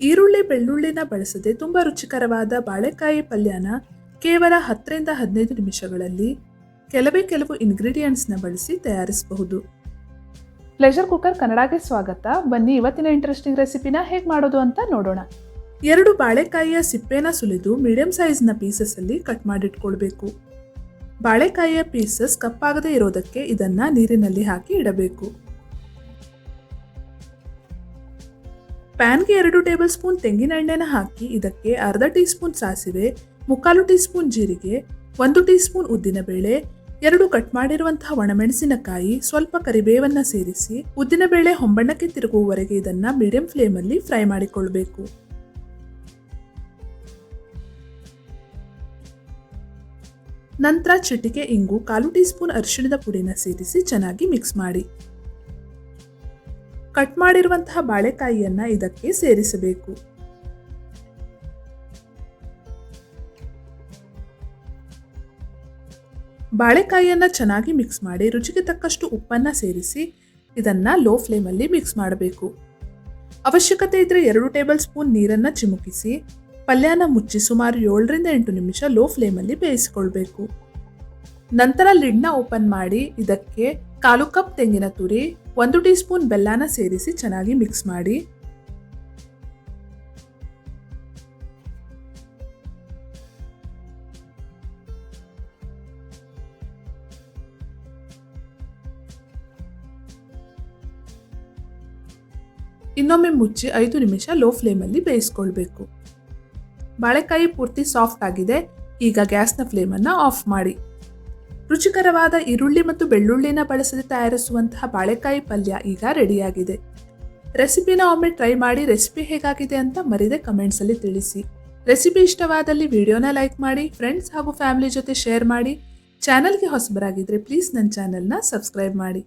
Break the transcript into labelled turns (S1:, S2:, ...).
S1: ಈರುಳ್ಳಿ ಬೆಳ್ಳುಳ್ಳಿನ ಬಳಸದೆ ತುಂಬ ರುಚಿಕರವಾದ ಬಾಳೆಕಾಯಿ ಪಲ್ಯನ ಕೇವಲ ಹತ್ತರಿಂದ ಹದಿನೈದು ನಿಮಿಷಗಳಲ್ಲಿ ಕೆಲವೇ ಕೆಲವು ಇಂಗ್ರೀಡಿಯೆಂಟ್ಸ್ನ ಬಳಸಿ ತಯಾರಿಸಬಹುದು.
S2: ಪ್ಲೆಷರ್ ಕುಕ್ಕರ್ ಕನ್ನಡಕ್ಕೆ ಸ್ವಾಗತ. ಬನ್ನಿ ಇವತ್ತಿನ ಇಂಟ್ರೆಸ್ಟಿಂಗ್ ರೆಸಿಪಿನ ಹೇಗೆ ಮಾಡೋದು ಅಂತ ನೋಡೋಣ.
S1: ಎರಡು ಬಾಳೆಕಾಯಿಯ ಸಿಪ್ಪೆನ ಸುಲಿದು ಮೀಡಿಯಂ ಸೈಜ್ನ ಪೀಸಸ್ಸಲ್ಲಿ ಕಟ್ ಮಾಡಿಟ್ಕೊಳ್ಬೇಕು. ಬಾಳೆಕಾಯಿಯ ಪೀಸಸ್ ಕಪ್ಪಾಗದೇ ಇರೋದಕ್ಕೆ ಇದನ್ನ ನೀರಿನಲ್ಲಿ ಹಾಕಿ ಇಡಬೇಕು. ಪ್ಯಾನ್ಗೆ ಎರಡು ಟೇಬಲ್ ಸ್ಪೂನ್ ತೆಂಗಿನ ಎಣ್ಣೆನ ಹಾಕಿ ಇದಕ್ಕೆ ಅರ್ಧ ಟೀ ಸ್ಪೂನ್ ಸಾಸಿವೆ, ಮುಕ್ಕಾಲು ಟೀ ಸ್ಪೂನ್ ಜೀರಿಗೆ, ಒಂದು ಟೀ ಸ್ಪೂನ್ ಉದ್ದಿನಬೇಳೆ, ಎರಡು ಕಟ್ ಮಾಡಿರುವಂತಹ ಒಣಮೆಣಸಿನಕಾಯಿ, ಸ್ವಲ್ಪ ಕರಿಬೇವನ್ನ ಸೇರಿಸಿ ಉದ್ದಿನಬೇಳೆ ಹೊಂಬಣ್ಣಕ್ಕೆ ತಿರುಗುವವರೆಗೆ ಇದನ್ನ ಮೀಡಿಯಂ ಫ್ಲೇಮಲ್ಲಿ ಫ್ರೈ ಮಾಡಿಕೊಳ್ಬೇಕು. ನಂತರ ಚಿಟಿಕೆ, ಇಂಗು, ಕಾಲು ಟೀ ಸ್ಪೂನ್ ಅರಿಶಿಣದ ಪುಡಿನ ಸೇರಿಸಿ ಚೆನ್ನಾಗಿ ಮಿಕ್ಸ್ ಮಾಡಿ. ಕಟ್ ಮಾಡಿರುವಂತಹ ಬಾಳೆಕಾಯಿಯನ್ನು ಇದಕ್ಕೆ ಸೇರಿಸಬೇಕು. ಬಾಳೆಕಾಯಿಯನ್ನು ಚೆನ್ನಾಗಿ ಮಿಕ್ಸ್ ಮಾಡಿ ರುಚಿಗೆ ತಕ್ಕಷ್ಟು ಉಪ್ಪನ್ನ ಸೇರಿಸಿ ಇದನ್ನ ಲೋ ಫ್ಲೇಮಲ್ಲಿ ಮಿಕ್ಸ್ ಮಾಡಬೇಕು. ಅವಶ್ಯಕತೆ ಇದ್ದರೆ ಎರಡು ಟೇಬಲ್ ಸ್ಪೂನ್ ನೀರನ್ನ ಚಿಮುಕಿಸಿ ಪಲ್ಯನ ಮುಚ್ಚಿ ಸುಮಾರು ಏಳರಿಂದ ಎಂಟು ನಿಮಿಷ ಲೋ ಫ್ಲೇಮಲ್ಲಿ ಬೇಯಿಸಿಕೊಳ್ಬೇಕು. ನಂತರ ಲಿಡ್ನ ಓಪನ್ ಮಾಡಿ ಇದಕ್ಕೆ ಕಾಲು ಕಪ್ ತೆಂಗಿನ ತುರಿ ಒಂದು ಟೀ ಸ್ಪೂನ್ ಬೆಲ್ಲನ ಸೇರಿಸಿ ಚೆನ್ನಾಗಿ ಮಿಕ್ಸ್ ಮಾಡಿ. ಇನ್ನೊಮ್ಮೆ ಮುಚ್ಚಿ ಐದು ನಿಮಿಷ ಲೋ ಫ್ಲೇಮಲ್ಲಿ ಬೇಯಿಸ್ಕೊಳ್ಬೇಕು. ಬಾಳೆಕಾಯಿ ಪೂರ್ತಿ ಸಾಫ್ಟ್ ಆಗಿದೆ, ಈಗ ಗ್ಯಾಸ್ನ ಫ್ಲೇಮನ್ನು ಆಫ್ ಮಾಡಿ. ರುಚಿಕರವಾದ ಈರುಳ್ಳಿ ಮತ್ತು ಬೆಳ್ಳುಳ್ಳಿನ ಬಳಸದೆ ತಯಾರಿಸುವಂತಹ ಬಾಳೆಕಾಯಿ ಪಲ್ಯ ಈಗ ರೆಡಿಯಾಗಿದೆ. ರೆಸಿಪಿನ ಒಮ್ಮೆ ಟ್ರೈ ಮಾಡಿ ರೆಸಿಪಿ ಹೇಗಾಗಿದೆ ಅಂತ ಮರಿದೆ ಕಮೆಂಟ್ಸಲ್ಲಿ ತಿಳಿಸಿ. ರೆಸಿಪಿ ಇಷ್ಟವಾದಲ್ಲಿ ವಿಡಿಯೋನ ಲೈಕ್ ಮಾಡಿ ಫ್ರೆಂಡ್ಸ್ ಹಾಗೂ ಫ್ಯಾಮಿಲಿ ಜೊತೆ ಶೇರ್ ಮಾಡಿ. ಚಾನಲ್ಗೆ ಹೊಸಬರಾಗಿದ್ದರೆ ಪ್ಲೀಸ್ ನನ್ನ ಚಾನಲ್ನ ಸಬ್ಸ್ಕ್ರೈಬ್ ಮಾಡಿ.